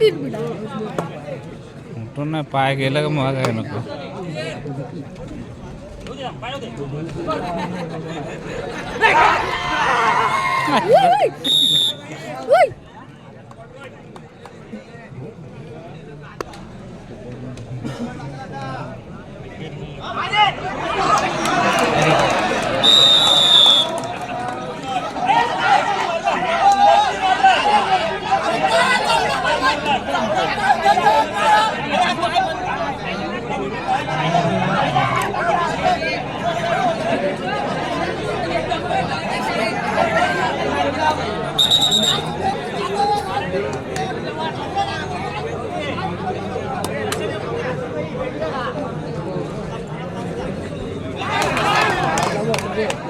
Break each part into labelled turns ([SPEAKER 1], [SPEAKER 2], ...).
[SPEAKER 1] ಬಿಡ್
[SPEAKER 2] ಬಿಡ ಮುಟ್ಟನ್ನ
[SPEAKER 3] ಪಾಯ ಗೆಲಗ ಮಗ ಏನಕ್ಕ Wait! Yeah.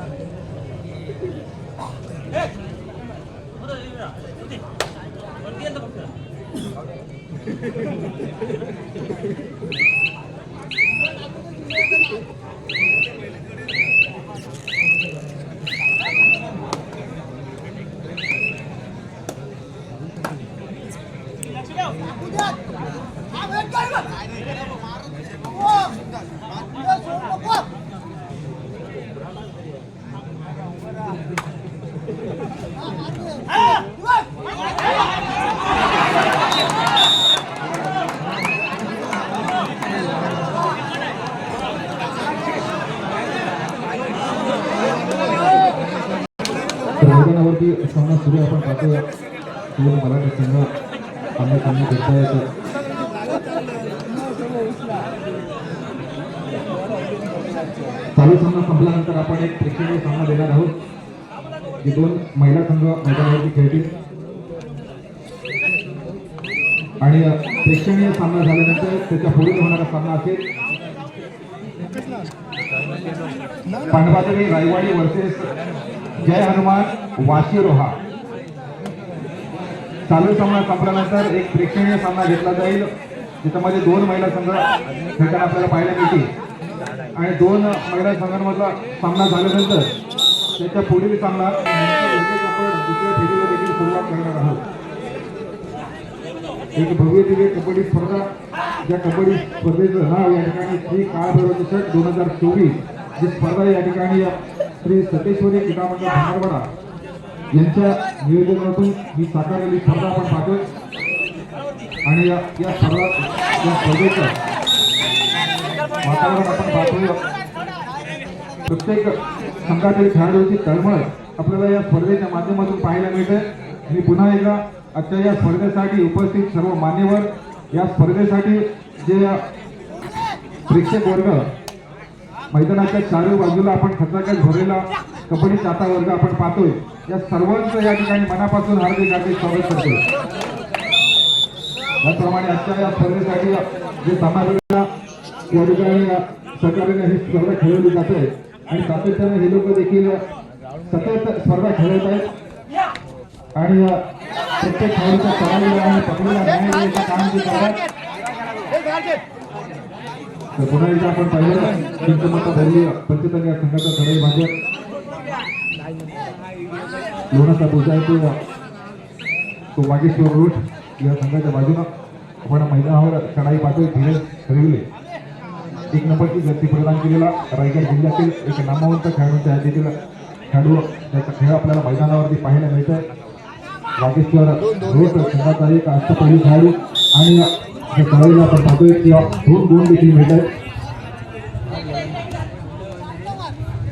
[SPEAKER 3] दोन मराठी संघ आमने सामने येतो. चालू सामना संपल्यानंतर आपण एक प्रेक्षणीय सामना देणार आहोत. जे दोन महिला संघ मैदानावरती खेळतील. आणि प्रेक्षणीय सामना झाल्यानंतर त्याच्या पुढे होणारा सामना असेल. पांडवादेवी रायवाडी वर्सेस जय हनुमान वाशिरोहा. चालू सामना संपल्यानंतर एक प्रेक्षणीय सामना घेतला जाईल. ज्याच्यामध्ये दोन महिला संघ खेळताना आपल्याला पाहायला मिळतील. आणि दोन महिला संघांमधला सामना झाल्यानंतर त्याच्या पुढील सामना दुसऱ्या फेरीवर देखील सुरुवात करणार आहोत एक भव्य दिव्य कबड्डी स्पर्धा. ज्या कबड्डी स्पर्धेचं नाव या ठिकाणी श्री काळभैरव चषक दोन हजार चोवीस. जी स्पर्धा या ठिकाणी श्री सतेश्वरी क्रीडा मंडळ यांच्या नियोजनातून ही साकारलेली स्पर्धा आपण पाहतोय. आणि या या स्पर्धा या स्पर्धेचं वातावरण आपण पाहतोय. प्रत्येक संघातील खेळाडूंची तळमळ आपल्याला या स्पर्धेच्या माध्यमातून पाहायला मिळते. मी पुन्हा एकदा आजच्या या स्पर्धेसाठी उपस्थित सर्व मान्यवर या स्पर्धेसाठी जे प्रेक्षक वर्ग मैदानाच्या चारही बाजूला आपण खचाखच भरलेला कबड्डी चाता वर्ग आपण पाहतोय. या सर्वांचं या ठिकाणी मनापासून हार्दिक हार्दिक स्वागत करतो. त्याप्रमाणे आजच्या या स्पर्धेसाठी जे सामाजिक या ठिकाणी सहकार्याने ही स्पर्धा खेळवली जाते आणि सातत्याने हे लोक देखील सतत स्पर्धा खेळत आहेत. आणि प्रत्येक खेळाडूच्या तरारीला आणि पकडीला न्याय देण्याचं काम ते करतात तर पुन्हा एकदा आपण पाहिलं पंचमता धरली पंचतन या संघाचा चढाई भाजप लोणाचा बोजा आहे तो. तो वागेश्वर रोड या संघाच्या बाजूनं आपण मैदानावर चढाई पाठवत धीरज ठरविले. एक नंबरची गती प्रदान केलेला रायगड जिल्ह्यातील एक नामवंत खेळाडूंच्या यादीतील खेळाडू त्याचा खेळ आपल्याला मैदानावरती पाहायला मिळतोय. वागेश्वर रोड संघाचा एक अष्टपैलू खेळाडू. आणि या खेळाडूला आपण पाहतोय किंवा दोन गुण देखील मिळत आहेत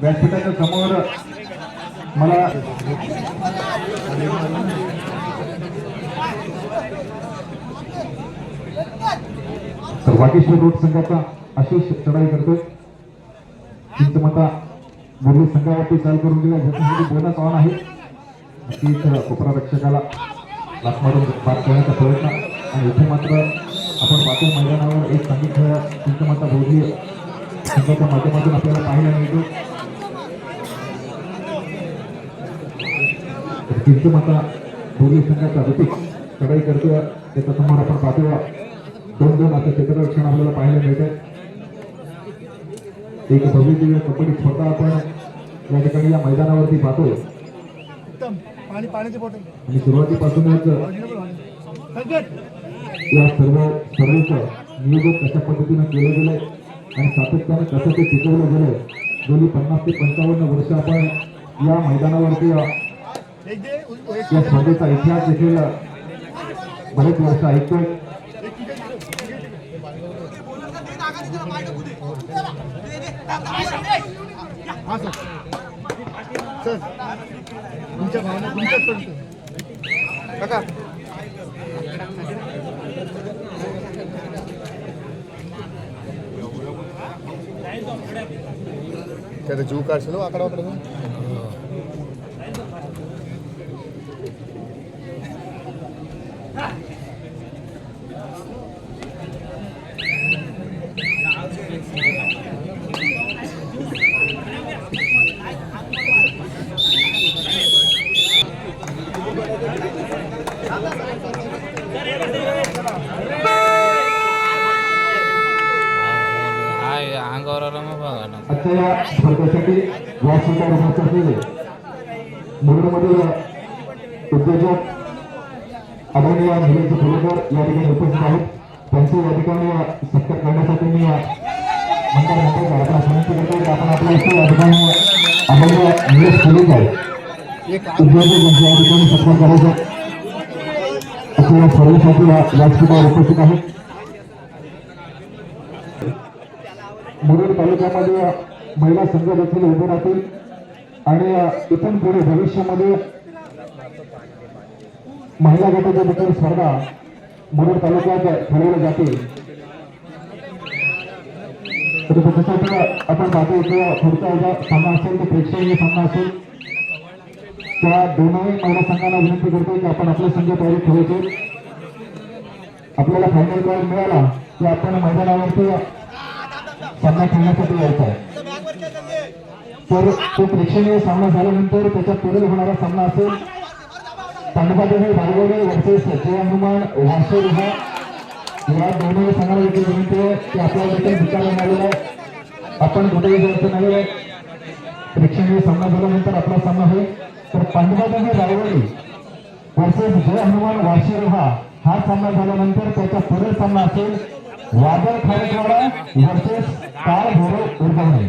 [SPEAKER 3] व्यासपीठाच्या समोर मला तर वाटेश्वर रोड संघाचा आशिष चढाई करतोय. चिंतमता मुरली संघावरती चाल करून दिला ज्याच्यासाठी बोलण्यात ऑन आहे. म्हणजे नक्कीच कोपरा रक्षकाला मारून पार करण्याचा प्रयत्न. आणि इथे मात्र आपण पाटील मैदानावर एक संगीत चिंतमता चिंतमाता भोगली संघाच्या माध्यमातून आपल्याला पाहायला मिळतो. चिंतमाता भोगली संघाचा ऋतिक चढाई करतोय. त्याच्यासमोर आपण पाहतो दोन दोन असं क्षेत्ररक्षण आपल्याला पाहायला मिळतंय एक भव्य कबड्डी स्पर्धा आपण या ठिकाणी या मैदानावरती पाहतोय. आणि सुरुवातीपासूनच या सर्व स्पर्धेचं नियोजन कशा पद्धतीनं केलं गेलंय आणि सातत्यानं कसं ते टिकवलं गेलंय. गेली पन्नास ते पंचावन्न वर्ष आपण या मैदानावरती या स्पर्धेचा इतिहास देखील बरेच वर्ष ऐकतोय.
[SPEAKER 4] सर सर तुमच्या भावना तुमच्याच पडतो काका जीव काढशील हो, आकडा वाकडा
[SPEAKER 1] हाय अंगावर आला मग बघा ना
[SPEAKER 3] आजच्या या स्पर्धेसाठी व्यासपीठावर उपस्थित असलेले मुरुडमधील उद्योजक आदरणीय निलेश फुलेकर या ठिकाणी उपस्थित आहेत. त्यांचे या ठिकाणी सत्कार करण्यासाठी मी मंडळ मंडळ आपला विनंती करतो की आपण आपल्या इथे या ठिकाणी आदरणीय निलेश फुलेकर उद्योजक यांचे या ठिकाणी सत्कार करायचा असं या स्पर्धेसाठी या व्यासपीठावर उपस्थित आहेत मुरुड तालुक्यामध्ये महिला संघ देखील उभे राहतील. आणि इथून पुढे भविष्यामध्ये महिला गटाच्या देखील स्पर्धा मुरुड तालुक्यात खेळवल्या जातील. तर त्याच्यासाठी आपण पाहतो किंवा पुढचा जो सामना असेल तर प्रेक्षणीय सामना असेल त्या दोनही महिला संघांना विनंती करतो की आपण आपले संघ तयारी ठेवायचे. आपल्याला फायनल पॉईंट मिळाला की आपण मैदानावरती सामना खेळण्यासाठी यायचा आहे. तर तो प्रेक्षणीय सामना झाल्यानंतर त्याच्या पुढील होणारा सामना असेल. पांडवादेवी भागवडे वर्सेस जय हनुमान वासर हा या दोन्ही संघाला देखील विनंती आहे की आपल्याला देखील विचारण्यात आलेला आहे. आपण कुठेही जायचं नाही. आहे प्रेक्षणीय सामना झाल्यानंतर आपला सामना होईल. तर पांडवादेवी भागवडी वर्सेस जय हनुमान वाशीर हा हा सामना झाल्यानंतर त्याचा पुढील सामना असेल. वादळ खारेकवाडा वर्सेस काळ भोरव उर्गवणे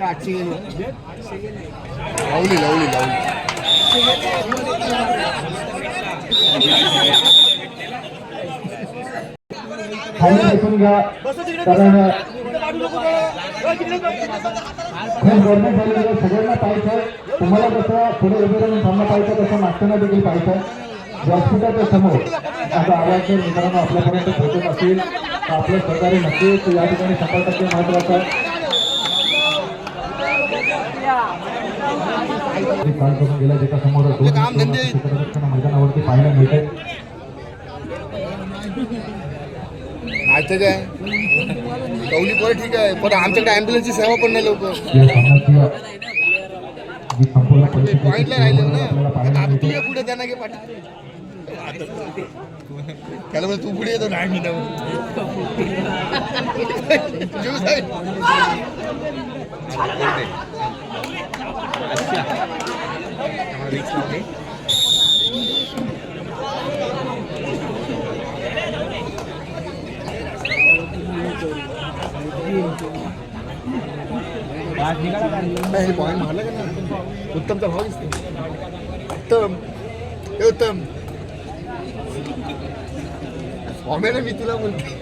[SPEAKER 3] आहे
[SPEAKER 4] आठशे गेली लावली. लावली लावली
[SPEAKER 3] कारण खूप गरमी झालेली सगळ्यांना आहे. तुम्हाला कसं पुढे उभे राहून थांबलं पाहिजे तसं मागच्यांना देखील आहे. व्यासपीठाच्या समोर आता आवाज जर मित्रांनो आपल्यापर्यंत पोहोचत असेल आपलं सहकार्य नक्कीच या ठिकाणी शंभर टक्के महत्वाचं आहे. काल करून गेला ज्याच्या समोर दोन
[SPEAKER 4] काम धंदे-
[SPEAKER 3] क्षेत्ररक्षण मैदानावरती पाहायला मिळते
[SPEAKER 4] कौली पोरं ठीक आहे पण आमच्याकडे ॲम्ब्युलन्सची सेवा पण नाही लवकर. पॉईंटला राहिले ना. तू ये पुढे त्यांना घे पाठी त्याला बोल तू पुढे येतो नाही मी नाही जीव साहेब. नाही, हे point मारला का नाही? उत्तमचा भाव दिसतो उत्तम हे उत्तम स्वाम्याने मी तुला बोलते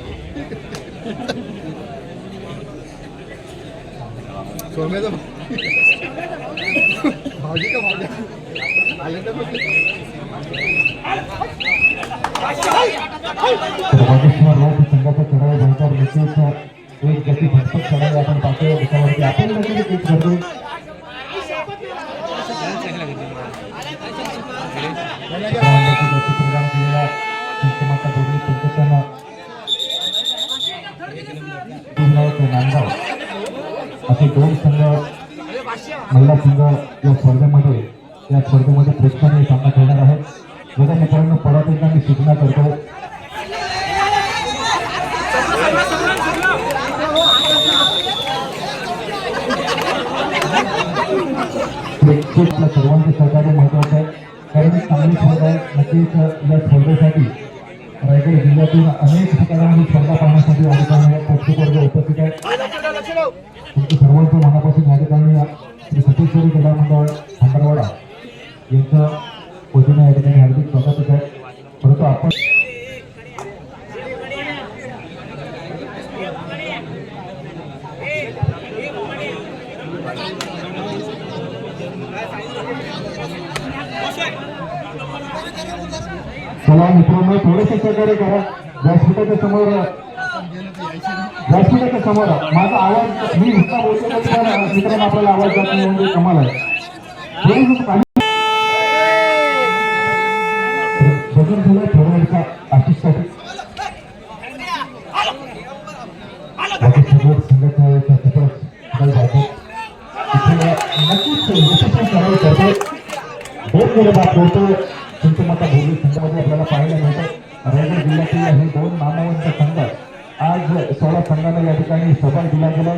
[SPEAKER 4] सोम्याचा भाजी का भाज्या
[SPEAKER 3] एक गती भटपट आपण पाहतोय त्याच्यावरती आपण देखील क्लिक करतो नांदगाव असे दोन संघ महिला संघ या स्पर्धेमध्ये या स्पर्धेमध्ये प्रेक्षणीय सामना खेळणार आहे बघा मित्रांनो परत एकदा मी सूचना करतो. प्रेक्षकला सर्वांचे सहकार्य महत्वाचं आहे. कारण चांगली स्पर्धा आहे. नक्कीच या स्पर्धेसाठी रायगड जिल्ह्यातून अनेक ठिकाणांमध्ये स्पर्धा पाहण्यासाठी या ठिकाणी प्रेक्षक उपस्थित आहे. तुमचं सर्वांचं मनापासून या ठिकाणी श्री सतीश्वरी क्रीडा मंडळ भांडरवाडा यांचं वतीने या ठिकाणी हार्दिक स्वागतच आहे. परंतु आपण चला मित्रांनो थोडेसे सहकार्य करा. व्यासपीठाच्या समोर व्यासपीठाच्या समोर माझा आवाज मी नुसता बोलतो मित्रांनो आपल्याला आवाज जात नाही म्हणजे कमाल आहे. यशस्वी सराव करतो दोन मुलं होतो संघामध्ये आपल्याला पाहायला मिळतं. रायगड जिल्ह्यातील हे दोन नामवंत संघ आज सोळा संघांना या ठिकाणी सहभाग दिला गेला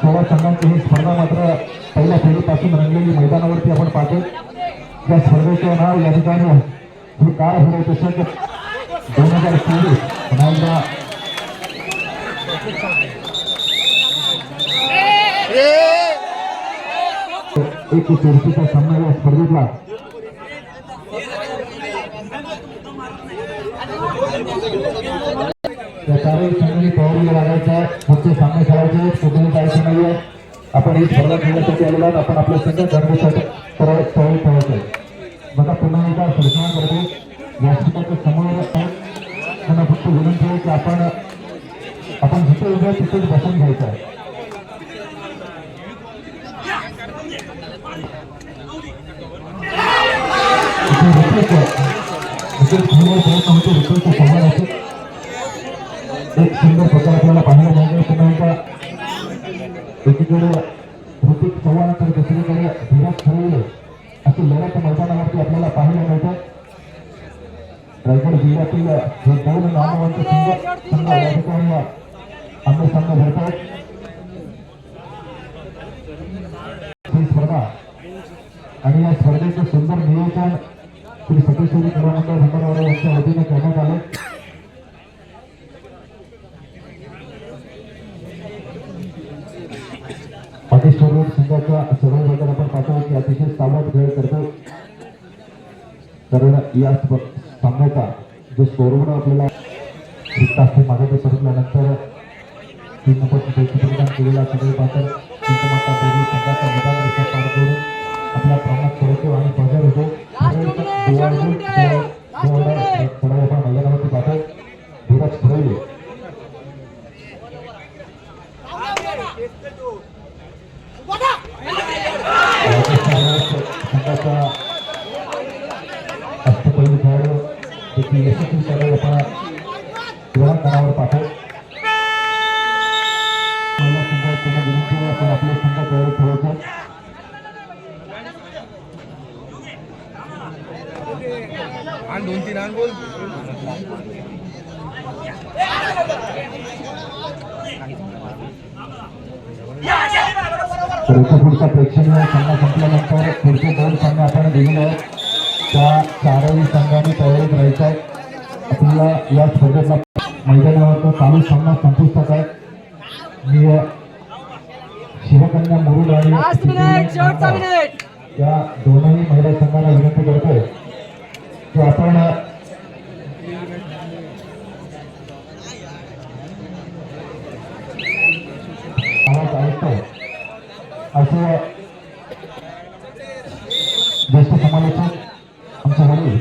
[SPEAKER 3] सोळा संघांची ही स्पर्धा मात्र पहिल्या फेरीपासून रंगलेली मैदानावरती आपण पाहतो या स्पर्धेचं नाव या ठिकाणी हे काळ हरव चषक दोन हज़ार चोवीस एकदा एक चर्चेचा सामना या सामने खेळायचे कुठेही जायचं स्पर्धा खेळण्यासाठी आलेलो आपण संघ घरण्यासाठी सरळ स्थळी ठेवायचे बघा सूचना आपण आपण जिथे उभ्या तिथेच बसून घ्यायचं आहे. एक सुंदर प्रकार आपल्याला पाहायला मिळतो पुन्हा एकदा एकीकडे ऋतिक चव्हाण तर दुसरीकडे धीरज खरवले अशी लढत मैदानावरती आपल्याला पाहायला मिळतं. रायगड जिल्ह्यातील हे दोन नामवंत संघ या ठिकाणी आम्ही संघ भरतात ही स्पर्धा आणि या स्पर्धेचं सुंदर नियोजन श्री सतीश्वरी क्रीडामंडळ भंडारवाडे यांच्या वतीने करण्यात आले. पाटेश्वर रोड संघाच्या सर्व भागात आपण पाहतो की अतिशय सावध खेळ करतो. कारण या सामन्याचा जो स्कोरबोर्ड आपल्याला रिक्त असते मागे परतल्यानंतर तीन नंबर पैकी परिधान केलेला सगळे पात्र चिंतमाता देवी संघाचा मैदान रेषा पार करून आपल्या प्राणात सोडतो आणि बजार होतो. थोडा आपण मैदानावरती पाहतो धीरज ठरवले. संघाचा देखील यशस्वी खेळाडू आपण क्रीडांगणावर पाहतो महिला संघात त्यांना विनंती आपण आपल्या संघात तयारी ठेवायचं
[SPEAKER 4] आण दोन तीन
[SPEAKER 3] इथं पुढचा प्रेक्षणीय मैदानावरचा चालू सामना संपुष्टात आहे. मी शिवकन्या मुरुड आणि या दोनही महिला संघांना विनंती करतोय की आपण आवाज असं ज्येष्ठ समालोचक आमचे वडील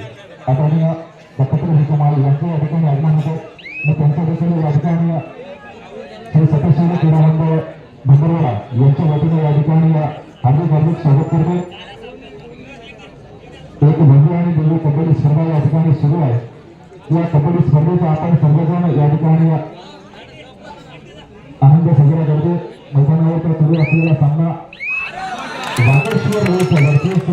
[SPEAKER 3] आदरणीय दत्तात्रय विक्रमाल यांचं या ठिकाणी आगमन होतं. आणि त्यांच्या या ठिकाणी श्री सत्यशिव क्रीडा भंडरवाडा यांच्या वतीने या ठिकाणी हार्दिक हार्दिक स्वागत करतो. एक भव्य आणि दिव्य कबड्डी स्पर्धा या ठिकाणी सुरू आहे. या कबड्डी स्पर्धेचा आपण सर्वजण या ठिकाणी आनंद साजरा करतो. मैदानावर सुरू असलेला सामना वाकेश्वर रोड वर्सेस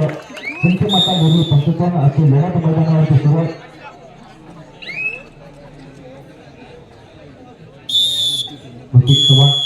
[SPEAKER 3] संतमाता बोली पंचकर्ण असे लढत मैदानावरती सुरू आहे. प्रतीक चव्हाण